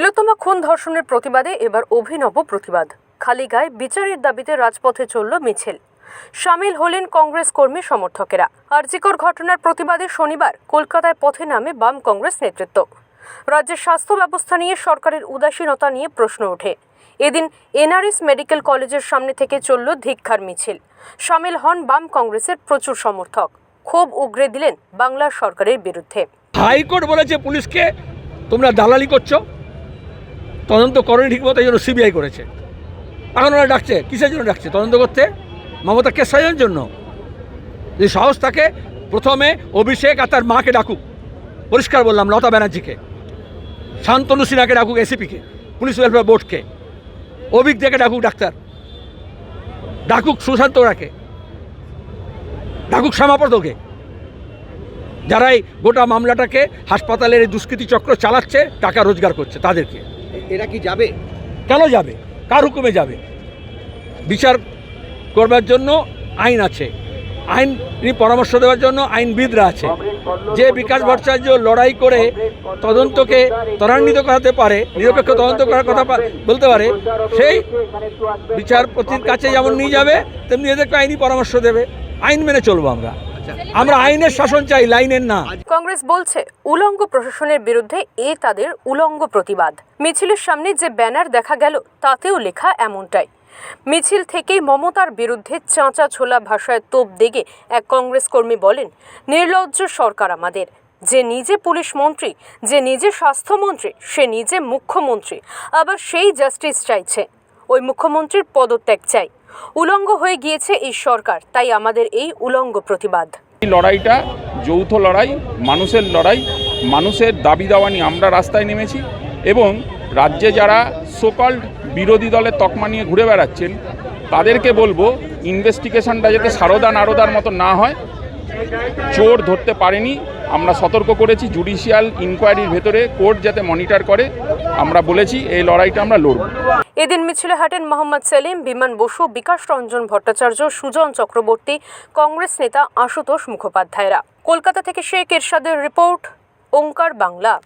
তিলোত্তমা খুন ধর্ষণের প্রতিবাদে এবার অভিনব প্রতিবাদ। খালি গায়ে বিচারের দাবিতে রাজপথে চলল মিছিল। সামিল হলেন কংগ্রেস কর্মী সমর্থকেরা। আরজিকর ঘটনার প্রতিবাদে শনিবার কলকাতায় পথে নামে বাম কংগ্রেস নেতৃত্ব। রাজ্যের স্বাস্থ্য ব্যবস্থা নিয়ে সরকারের উদাসীনতা নিয়ে প্রশ্ন ওঠে। এদিন এনআরএস মেডিকেল কলেজের সামনে থেকে চলল ধিক্ষার মিছিল। সামিল হন বাম কংগ্রেসের প্রচুর সমর্থক। ক্ষোভ উগরে দিলেন বাংলা সরকারের বিরুদ্ধে। হাইকোর্ট বলেছে পুলিশকে, তোমরা দালালি করছ। তদন্ত করনি ঠিকমতো, এই জন্য সিবিআই করেছে। এখন ওরা ডাকছে, কিসের জন্য ডাকছে? তদন্ত করতে? মমতা কেস জন্য? যদি সাহস থাকে, প্রথমে অভিষেক আর তার মাকে ডাকুক। পরিষ্কার বললাম, লতা ব্যানার্জিকে। শান্তনু সিনহাকে ডাকুক এসিপিকে পুলিশ ওয়েলফেয়ার বোর্ডকে দেখে ডাকুক, ডাক্তার। ডাকুক সুশান্ত ওরাকে। ডাকুক শ্যামাপদকে। যারাই গোটা মামলাটাকে হাসপাতালের এই দুষ্কৃতি চক্র চালাচ্ছে, টাকা রোজগার করছে তাদেরকে। এরা কি যাবে? কেন যাবে? কার হুকুমে যাবে? বিচার করবার জন্য আইন আছে। আইন পরামর্শ দেওয়ার জন্য আইনবিদরা আছে। যে বিকাশ ভট্টাচার্য লড়াই করে তদন্তকে ত্বরান্বিত করাতে পারে, নিরপেক্ষ তদন্ত করার কথা বলতে পারে, সেই বিচারপতির কাছে যেমন নিয়ে যাবে, তেমনি এদেরকে আইনি পরামর্শ দেবে। আইন মেনে চলবো আমরা। আমরা আইনের শাসন চাই, লাইনের না। কংগ্রেস বলছে, উলঙ্গ প্রশাসনের বিরুদ্ধে এ তাদের উলঙ্গ প্রতিবাদ। মিছিলের সামনে যে ব্যানার দেখা গেল, তাতেও লেখা এমনটাই। মিছিল থেকেই মমতার বিরুদ্ধে চাঁচা ছোলা ভাষায় তোপ দেগে এক কংগ্রেস কর্মী বলেন, নির্লজ্জ সরকার আমাদের। যে নিজে পুলিশ মন্ত্রী, যে নিজে স্বাস্থ্যমন্ত্রী, সে নিজে মুখ্যমন্ত্রী। আবার সেই জাস্টিস চাইছে। ওই মুখ্যমন্ত্রীর পদত্যাগ চাই। উলঙ্গ হয়ে গিয়েছে এই সরকার, তাই আমাদের এই উলঙ্গ প্রতিবাদ। এই লড়াইটা, যৌথ লড়াই, মানুষের লড়াই, মানুষের দাবি দাওয়া নিয়ে আমরা রাস্তায় নেমেছি এবং রাজ্যে যারা সোকল্ড বিরোধী দলের তকমা নিয়ে ঘুরে বেড়াচ্ছেন, তাদেরকে বলব ইনভেস্টিগেশনটা যাতে সারদা নারদার মতো না হয় চোর ধরতে পারেনি। আমরা সতর্ক করেছি জুডিশিয়াল ইনকোয়ারির ভেতরে কোর্ট যাতে মনিটর করে। আমরা বলেছি, এই লড়াইটা আমরা লড়ব। এদিন মিছিলে হাঁটেন মোহাম্মদ সেলিম, বিমান বসু, বিকাশ রঞ্জন ভট্টাচার্য, সুজন চক্রবর্তী, কংগ্রেস নেতা আশুতোষ মুখোপাধ্যায়রা। কলকাতা থেকে শেখ এরশাদের রিপোর্ট, ওঙ্কার বাংলা।